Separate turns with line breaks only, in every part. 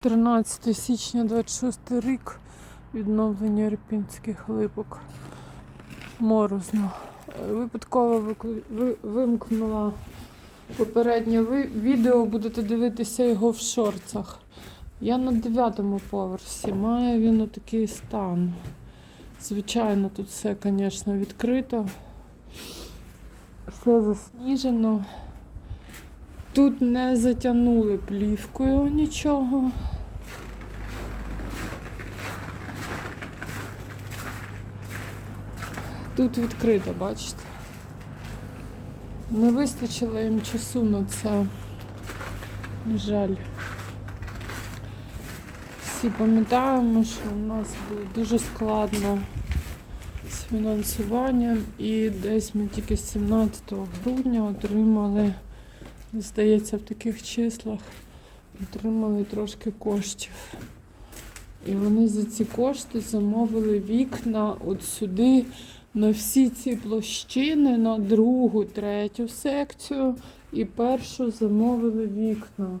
13 січня 26 рік. Відновлення Ірпінських липок. Морозно. Випадково вимкнула попереднє відео, будете дивитися його в шорцах. Я на дев'ятому поверсі. Має він отакий стан. Звичайно, тут все, звісно, відкрито. Все засніжено. Тут не затягнули плівкою нічого. Тут відкрито, бачите. Не вистачило їм часу на це. На жаль. Всі пам'ятаємо, що у нас було дуже складно з фінансуванням і десь ми тільки з 17 грудня отримали, здається, в таких числах отримали трошки коштів. І вони за ці кошти замовили вікна от сюди, на всі ці площини, на другу, третю секцію і першу замовили вікна.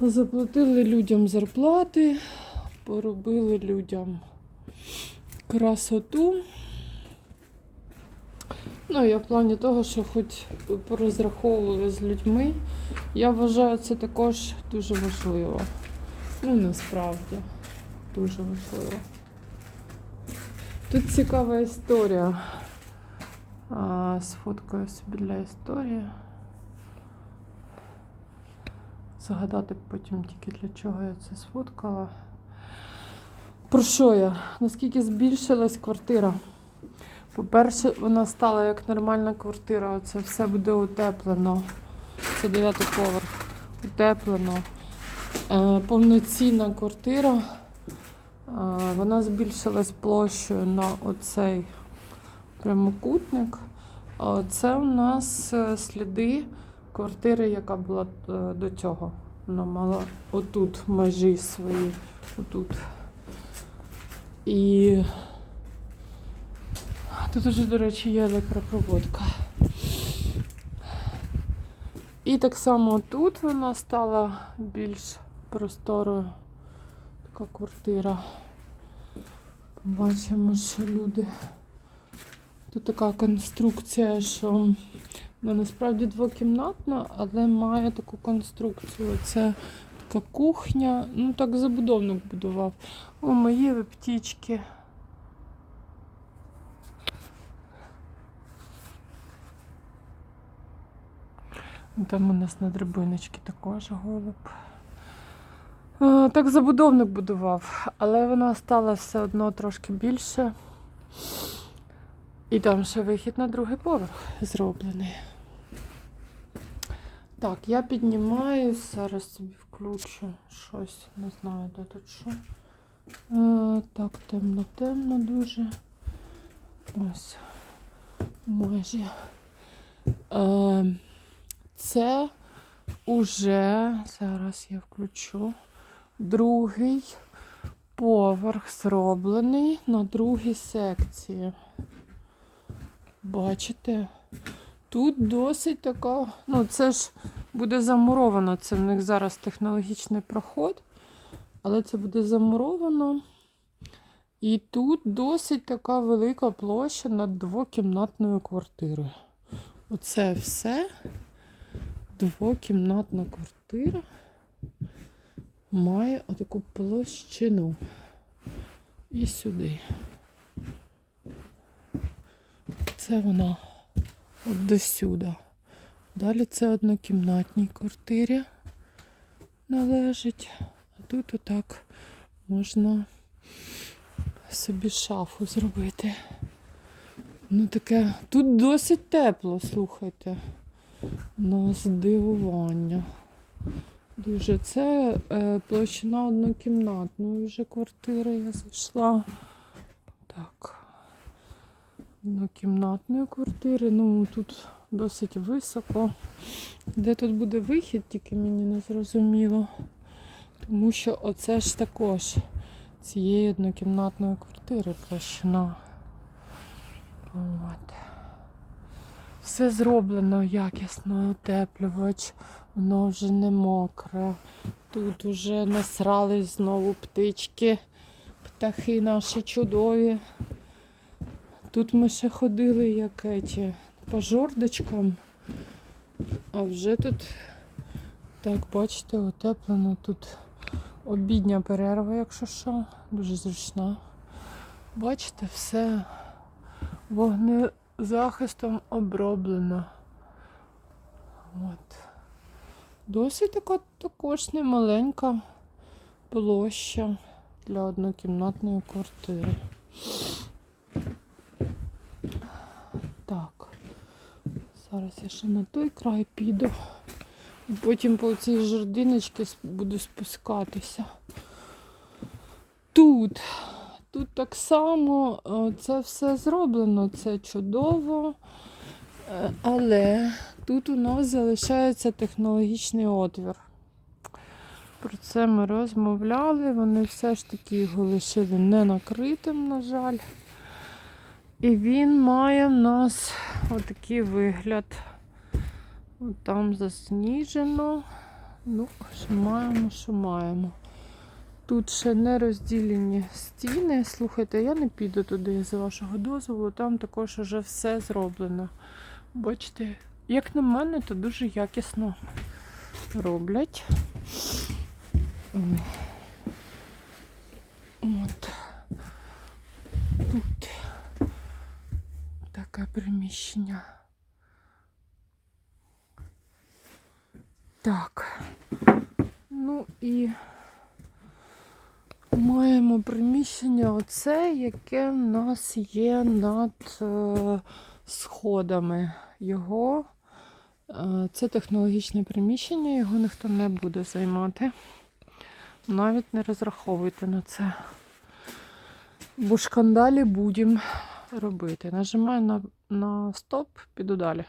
Заплатили людям зарплати, поробили людям красоту. Ну, я в плані того, що хоч порозраховували з людьми. Я вважаю, це також дуже важливо. Ну, насправді, дуже важливо. Тут цікава історія. А, сфоткаю собі для історії. Згадати потім тільки для чого я це сфоткала. Про що я? Наскільки збільшилась квартира? По-перше, вона стала як нормальна квартира. Це все буде утеплено. Це дев'ятий поверх. Утеплено. Е, повноцінна квартира. Е, вона збільшилась площею на оцей прямокутник. А це у нас е, сліди квартири, яка була до цього. Вона мала отут межі свої. Отут. І тут уже, до речі, є електропроводка. І так само тут вона стала більш просторою. Така квартира. Бачимо, що люди. Тут така конструкція, що вона насправді двокімнатна, але має таку конструкцію. Це така кухня. Ну так забудовник будував. О, мої птічки. Там у нас на драбиночці також голуб. Е, Так забудовник будував, але вона стала все одно трошки більше. І там ще вихід на другий поверх зроблений. Так, я піднімаюсь, зараз собі включу щось, не знаю, де тут що. Е, так, темно-темно дуже. Ось. Майже. Е, це уже, зараз я включу, другий поверх зроблений на другій секції. Бачите? Тут досить така, ну це ж буде замуровано, це в них зараз технологічний проход, але це буде замуровано. І тут досить така велика площа над двокімнатною квартирою. Оце все двокімнатна квартира має отаку площину. І сюди. Це вона от до сюди. Далі це однокімнатній квартирі належить. А тут отак можна собі шафу зробити. Ну таке, тут досить тепло, слухайте. На здивування. Дуже це е, площина однокімнатної вже квартири я зайшла. Так. Однокімнатної квартири. Ну тут досить високо. Де тут буде вихід, тільки мені не зрозуміло. Тому що оце ж також цієї однокімнатної квартири площина. От. Все зроблено якісно, утеплювач, воно вже не мокре. Тут уже насрались знову птички, птахи наші чудові. Тут ми ще ходили як еті, по жордочкам, а вже тут, так, бачите, утеплено тут обідня перерва, якщо що, дуже зручна. Бачите, все вогнезахистом оброблено. От. Досить така також немаленька площа для однокімнатної квартири. Так, зараз я ще на той край піду. І потім по цій жердиночці буду спускатися. Тут, тут так само е, це все зроблено, це чудово. Е, Але тут у нас залишається технологічний отвір. Про це ми розмовляли. Вони все ж таки його лишили не накритим, на жаль. І він має в нас отакий вигляд. Там засніжено. Ну, що маємо, що маємо. Тут ще не розділені стіни. Слухайте, я не піду туди з вашого дозволу, там також вже все зроблено. Бачите, як на мене, то дуже якісно роблять. От. Тут таке приміщення. Так. Ну і маємо приміщення оце, яке в нас є над е, сходами. Його е, це технологічне приміщення, його ніхто не буде займати. Навіть не розраховуйте на це. Бо шкандалі будемо робити. Нажимаю на, на стоп, піду далі.